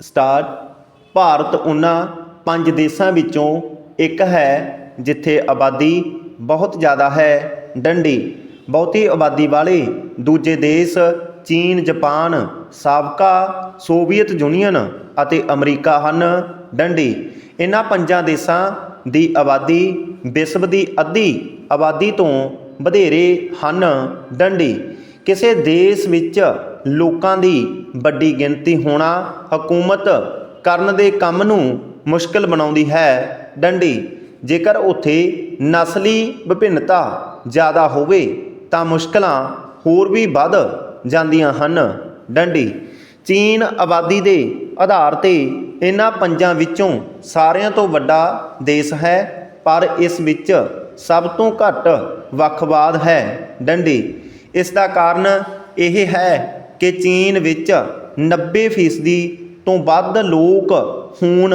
Star Bharat ਉਹਨਾਂ ਪੰਜ ਦੇਸ਼ਾਂ ਵਿੱਚੋਂ ਇੱਕ ਹੈ, ਜਿੱਥੇ ਆਬਾਦੀ ਬਹੁਤ ਜ਼ਿਆਦਾ ਹੈ। ਡੰਡੀ, ਬਹੁਤੀ ਆਬਾਦੀ ਵਾਲੇ ਦੂਜੇ ਦੇਸ਼, ਚੀਨ, ਜਾਪਾਨ, ਸਾਬਕਾ, ਸੋਵੀਅਤ ਯੂਨੀਅਨ ਅਤੇ ਅਮਰੀਕਾ ਹਨ। ਡੰਡੀ, ਇਹਨਾਂ ਪੰਜਾਂ ਦੇਸ਼ਾਂ ਦੀ ਆਬਾਦੀ ਵਿਸ਼ਵ ਦੀ ਅੱਧੀ ਆਬਾਦੀ ਤੋਂ ਵਧੇਰੇ ਹਨ। ਡੰਡੀ, ਕਿਸੇ ਦੇਸ਼ ਵਿੱਚ ਲੋਕਾਂ ਦੀ ਵੱਡੀ ਗਿਣਤੀ ਹੋਣਾ ਹਕੂਮਤ ਕਰਨ ਦੇ ਕੰਮ ਨੂੰ ਮੁਸ਼ਕਲ ਬਣਾਉਂਦੀ ਹੈ। ਡੰਡੀ, ਜੇਕਰ ਉੱਥੇ ਨਸਲੀ ਵਿਭਿੰਨਤਾ ਜ਼ਿਆਦਾ ਹੋਵੇ, ਤਾਂ ਮੁਸ਼ਕਲਾਂ ਹੋਰ ਵੀ ਵੱਧ ਜਾਂਦੀਆਂ ਹਨ। ਡੰਡੀ, ਚੀਨ ਆਬਾਦੀ ਦੇ ਆਧਾਰ ਤੇ ਇਹਨਾਂ ਪੰਜਾਂ ਵਿੱਚੋਂ ਸਾਰਿਆਂ ਤੋਂ ਵੱਡਾ ਦੇਸ਼ ਹੈ, ਪਰ ਇਸ ਵਿੱਚ ਸਭ ਤੋਂ ਘੱਟ ਵੱਖਵਾਦ ਹੈ। ਡੰਡੀ, ਇਸ ਦਾ ਕਾਰਨ ਇਹ ਹੈ ਕਿ ਚੀਨ ਵਿੱਚ 90% ਤੋਂ ਵੱਧ ਲੋਕ ਹੁਣ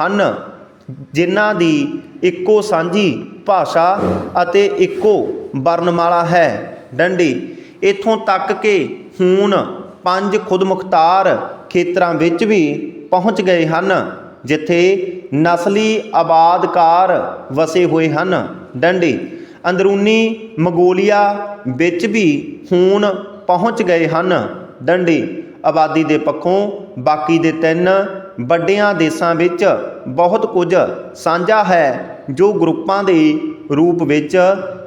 ਹਨ, ਜਿਨ੍ਹਾਂ ਦੀ ਇੱਕੋ ਸਾਂਝੀ ਭਾਸ਼ਾ ਅਤੇ ਇੱਕੋ ਵਰਣਮਾਲਾ ਹੈ। ਡੰਡੀ, ਇਥੋਂ ਤੱਕ ਕਿ ਹੁਣ ਪੰਜ ਖੁਦਮੁਖਤਾਰ ਖੇਤਰਾਂ ਵਿੱਚ ਵੀ ਪਹੁੰਚ ਗਏ ਹਨ, ਜਿੱਥੇ ਨਸਲੀ ਆਬਾਦਕਾਰ ਵਸੇ ਹੋਏ ਹਨ। ਡੰਡੀ, ਅੰਦਰੂਨੀ ਮੰਗੋਲੀਆ ਵਿੱਚ ਵੀ ਹੁਣ ਪਹੁੰਚ ਗਏ ਹਨ। ਡੰਡੀ, ਆਬਾਦੀ ਦੇ ਪੱਖੋਂ ਬਾਕੀ ਦੇ ਤਿੰਨ ਵੱਡਿਆਂ ਦੇਸ਼ਾਂ ਵਿੱਚ ਬਹੁਤ ਕੁਝ ਸਾਂਝਾ ਹੈ, ਜੋ ਗਰੁੱਪਾਂ ਦੇ ਰੂਪ ਵਿੱਚ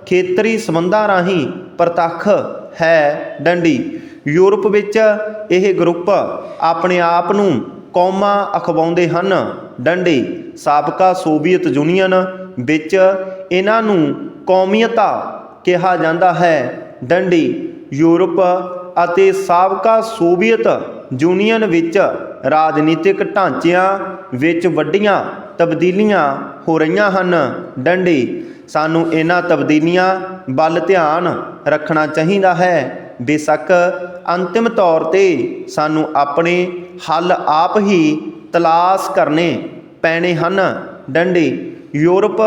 ਖੇਤਰੀ ਸੰਬੰਧਾਂ ਰਾਹੀਂ ਪ੍ਰਤੱਖ ਹੈ। ਡੰਡੀ, ਯੂਰਪ ਵਿੱਚ ਇਹ ਗਰੁੱਪ ਆਪਣੇ ਆਪ ਨੂੰ ਕੌਮਾਂ ਅਖਵਾਉਂਦੇ ਹਨ। ਡੰਡੀ, ਸਾਬਕਾ ਸੋਵੀਅਤ ਯੂਨੀਅਨ ਵਿੱਚ ਇਹਨਾਂ ਨੂੰ ਕੌਮੀਅਤਾ ਕਿਹਾ ਜਾਂਦਾ ਹੈ। ਡੰਡੀ, ਯੂਰਪ ਅਤੇ ਸਾਬਕਾ ਸੋਵੀਅਤ ਯੂਨੀਅਨ ਵਿੱਚ ਰਾਜਨੀਤਿਕ ਢਾਂਚਿਆਂ ਵਿੱਚ ਵੱਡੀਆਂ ਤਬਦੀਲੀਆਂ ਹੋ ਰਹੀਆਂ ਹਨ। ਡੰਡੀ, ਸਾਨੂੰ ਇਹਨਾਂ ਤਬਦੀਲੀਆਂ ਵੱਲ ਧਿਆਨ ਰੱਖਣਾ ਚਾਹੀਦਾ ਹੈ। ਬੇਸ਼ੱਕ ਅੰਤਿਮ ਤੌਰ ਤੇ ਸਾਨੂੰ ਆਪਣੇ ਹੱਲ ਆਪ ਹੀ ਤਲਾਸ਼ ਕਰਨੇ ਪੈਣੇ ਹਨ। ਡੰਡੀ, ਯੂਰਪ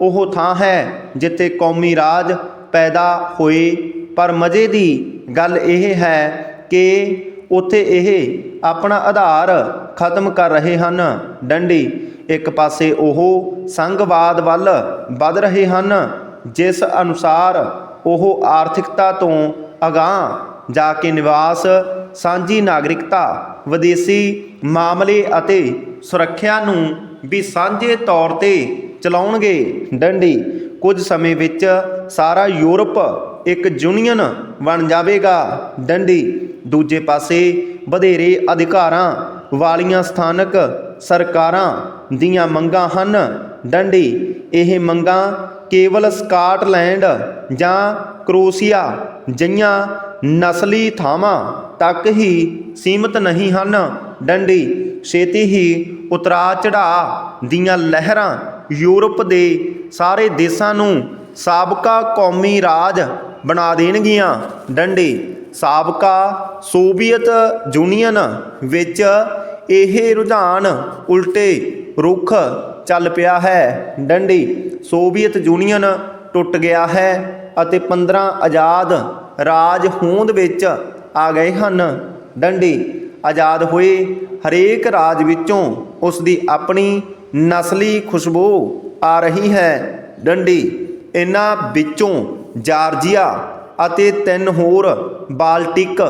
ਉਹ ਥਾਂ ਹੈ ਜਿੱਥੇ ਕੌਮੀ ਰਾਜ ਪੈਦਾ ਹੋਏ ਪਰ ਮਜ਼ੇ ਦੀ ਗੱਲ ਇਹ ਹੈ ਕਿ ਉੱਥੇ ਇਹ ਆਪਣਾ ਆਧਾਰ ਖਤਮ ਕਰ ਰਹੇ ਹਨ। ਡੰਡੀ ਇੱਕ ਪਾਸੇ ਉਹ ਸੰਘਵਾਦ ਵੱਲ ਵੱਧ ਰਹੇ ਹਨ, ਜਿਸ ਅਨੁਸਾਰ ਉਹ ਆਰਥਿਕਤਾ ਤੋਂ ਅਗਾਹ ਜਾ ਕੇ ਨਿਵਾਸ, ਸਾਂਝੀ ਨਾਗਰਿਕਤਾ, ਵਿਦੇਸੀ ਮਾਮਲੇ ਅਤੇ ਸੁਰੱਖਿਆ ਨੂੰ ਵੀ ਸਾਂਝੇ ਤੌਰ ਤੇ ਚਲਾਉਣਗੇ। ਡੰਡੀ ਕੁਝ ਸਮੇਂ ਵਿੱਚ ਸਾਰਾ ਯੂਰਪ ਇੱਕ ਯੂਨੀਅਨ ਬਣ ਜਾਵੇਗਾ। ਡੰਡੀ ਦੂਜੇ ਪਾਸੇ ਵਧੇਰੇ ਅਧਿਕਾਰਾਂ ਵਾਲੀਆਂ ਸਥਾਨਕ ਸਰਕਾਰਾਂ ਦੀਆਂ ਮੰਗਾਂ ਹਨ। ਡੰਡੀ ਇਹ ਮੰਗਾਂ ਕੇਵਲ ਸਕਾਟਲੈਂਡ ਜਾਂ ਕਰੋਸ਼ੀਆ ਜਿਹੀਆਂ ਨਸਲੀ ਥਾਵਾਂ ਤੱਕ ਹੀ ਸੀਮਿਤ ਨਹੀਂ ਹਨ। ਡੰਡੀ ਛੇਤੀ ਹੀ ਉਤਰਾ ਚੜਾ ਦੀਆਂ ਲਹਿਰਾਂ ਯੂਰਪ ਦੇ ਸਾਰੇ ਦੇਸ਼ਾਂ ਨੂੰ ਸਾਬਕਾ ਕੌਮੀ ਰਾਜ ਬਣਾ ਦੇਣਗੀਆਂ। ਡੰਡੀ, ਸਾਬਕਾ, ਸੋਵੀਅਤ ਯੂਨੀਅਨ ਵਿੱਚ ਇਹ ਰੁਝਾਨ ਉਲਟੇ ਰੁਖ ਚੱਲ ਪਿਆ ਹੈ। ਡੰਡੀ, ਸੋਵੀਅਤ ਯੂਨੀਅਨ ਟੁੱਟ ਗਿਆ ਹੈ ਅਤੇ 15 ਆਜ਼ਾਦ ਰਾਜ ਹੋਂਦ ਵਿੱਚ ਆ ਗਏ ਹਨ। ਡੰਡੀ, ਆਜ਼ਾਦ ਹੋਏ ਹਰੇਕ ਰਾਜ ਵਿੱਚੋਂ ਉਸ ਦੀ ਆਪਣੀ ਨਸਲੀ ਖੁਸ਼ਬੂ ਆ ਰਹੀ ਹੈ। ਡੰਡੀ, ਇਹਨਾਂ ਵਿੱਚੋਂ ਜਾਰਜੀਆ ਅਤੇ ਤਿੰਨ ਹੋਰ ਬਾਲਟਿਕ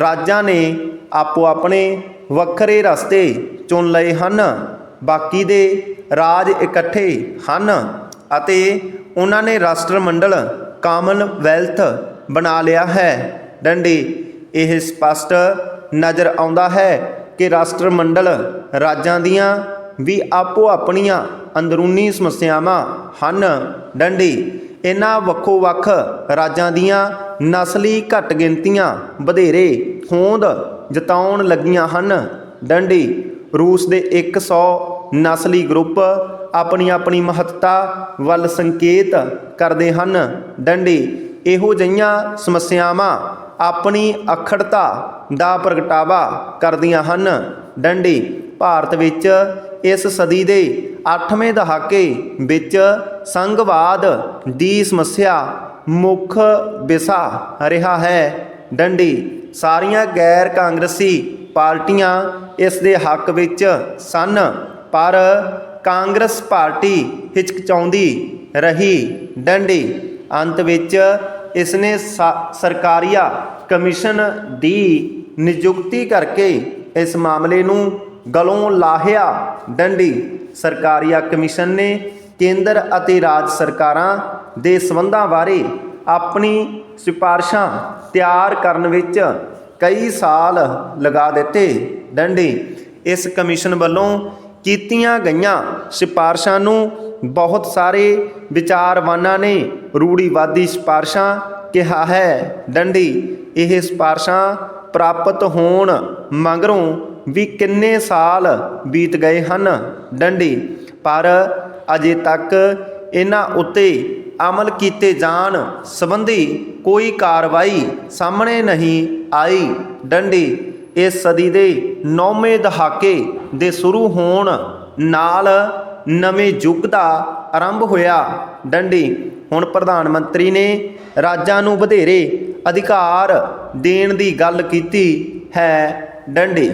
ਰਾਜਾਂ ਨੇ ਆਪੋ ਆਪਣੇ ਵੱਖਰੇ ਰਸਤੇ ਚੁਣ ਲਏ ਹਨ। ਬਾਕੀ ਦੇ ਰਾਜ ਇਕੱਠੇ ਹਨ ਅਤੇ ਉਹਨਾਂ ਨੇ ਰਾਸ਼ਟਰਮੰਡਲ ਕਾਮਨਵੈਲਥ ਬਣਾ ਲਿਆ ਹੈ। ਡੰਡੀ, ਇਹ ਸਪਸ਼ਟ ਨਜ਼ਰ ਆਉਂਦਾ ਹੈ ਕਿ ਰਾਸ਼ਟਰਮੰਡਲ ਰਾਜਾਂ ਦੀਆਂ ਵੀ ਆਪੋ ਆਪਣੀਆਂ ਅੰਦਰੂਨੀ ਸਮੱਸਿਆਵਾਂ ਹਨ। ਡੰਡੀ ਇਹਨਾਂ ਵੱਖੋ ਵੱਖ ਰਾਜਾਂ ਦੀਆਂ ਨਸਲੀ ਘੱਟ ਗਿਣਤੀਆਂ ਵਧੇਰੇ ਹੋਂਦ ਜਤਾਉਣ ਲੱਗੀਆਂ ਹਨ। ਡੰਡੀ, ਰੂਸ ਦੇ 100 ਨਸਲੀ ਗਰੁੱਪ ਆਪਣੀ ਆਪਣੀ ਮਹੱਤਤਾ ਵੱਲ ਸੰਕੇਤ ਕਰਦੇ ਹਨ। ਡੰਡੀ, ਇਹੋ ਜਿਹੀਆਂ ਸਮੱਸਿਆਵਾਂ ਆਪਣੀ ਅਖੜਤਾ ਦਾ ਪ੍ਰਗਟਾਵਾ ਕਰਦੀਆਂ ਹਨ। ਡੰਡੀ, ਭਾਰਤ ਵਿੱਚ ਇਸ ਸਦੀ ਦੇ 8ਵੇਂ ਦਹਾਕੇ ਵਿੱਚ ਸੰਘਵਾਦ ਦੀ ਸਮੱਸਿਆ ਮੁੱਖ ਵਿਸ਼ਾ ਰਿਹਾ ਹੈ। ਡੰਡੀ, ਸਾਰੀਆਂ ਗੈਰ ਕਾਂਗਰਸੀ ਪਾਰਟੀਆਂ ਇਸ ਦੇ ਹੱਕ ਵਿੱਚ ਸਨ, ਪਰ ਕਾਂਗਰਸ ਪਾਰਟੀ ਹਿਚਕਚਾਉਂਦੀ ਰਹੀ। ਡੰਡੀ, ਅੰਤ ਵਿੱਚ ਇਸਨੇ ਸਾ- ਸਰਕਾਰੀਆ ਕਮਿਸ਼ਨ ਦੀ ਨਿਯੁਕਤੀ ਕਰਕੇ ਇਸ ਮਾਮਲੇ ਨੂੰ ਗਲੋਂ ਲਾਹਿਆ। ਡੰਡੀ ਸਰਕਾਰੀਆ ਕਮਿਸ਼ਨ ਨੇ, ਕੇਂਦਰ ਅਤੇ ਰਾਜ ਸਰਕਾਰਾਂ ਦੇ ਸਬੰਧਾਂ ਬਾਰੇ ਆਪਣੀ ਸਿਫਾਰਸ਼ਾਂ ਤਿਆਰ ਕਰਨ ਵਿੱਚ ਕਈ ਸਾਲ ਲਗਾ ਦਿੱਤੇ ਡੰਡੀ। ਇਸ ਕਮਿਸ਼ਨ ਵੱਲੋਂ ਕੀਤੀਆਂ ਗਈਆਂ ਸਿਫਾਰਸ਼ਾਂ ਨੂੰ ਬਹੁਤ ਸਾਰੇ ਵਿਚਾਰਵਾਨਾਂ ਨੇ ਰੂੜੀਵਾਦੀ ਸਿਫਾਰਸ਼ਾਂ ਕਿਹਾ ਹੈ। ਡੰਡੀ, ਇਹ ਸਿਫਾਰਸ਼ਾਂ ਪ੍ਰਾਪਤ ਹੋਣ ਮਗਰੋਂ ਵੀ ਕਿੰਨੇ ਸਾਲ ਬੀਤ ਗਏ ਹਨ ਡੰਡੀ। ਪਰ ਅਜੇ ਤੱਕ ਇਹਨਾਂ ਉੱਤੇ ਅਮਲ ਕੀਤੇ ਜਾਣ ਸੰਬੰਧੀ ਕੋਈ ਕਾਰਵਾਈ ਸਾਹਮਣੇ ਨਹੀਂ ਆਈ। ਡੰਡੀ ਇਸ ਸਦੀ ਦੇ ਨੌਵੇਂ ਦਹਾਕੇ ਦੇ ਸ਼ੁਰੂ ਹੋਣ ਨਾਲ ਨਵੇਂ ਯੁੱਗ ਦਾ ਆਰੰਭ ਹੋਇਆ। ਡੰਡੀ, ਹੁਣ ਪ੍ਰਧਾਨ ਮੰਤਰੀ ਨੇ ਰਾਜਾਂ ਨੂੰ ਵਧੇਰੇ ਅਧਿਕਾਰ ਦੇਣ ਦੀ ਗੱਲ ਕੀਤੀ ਹੈ। ਡੰਡੀ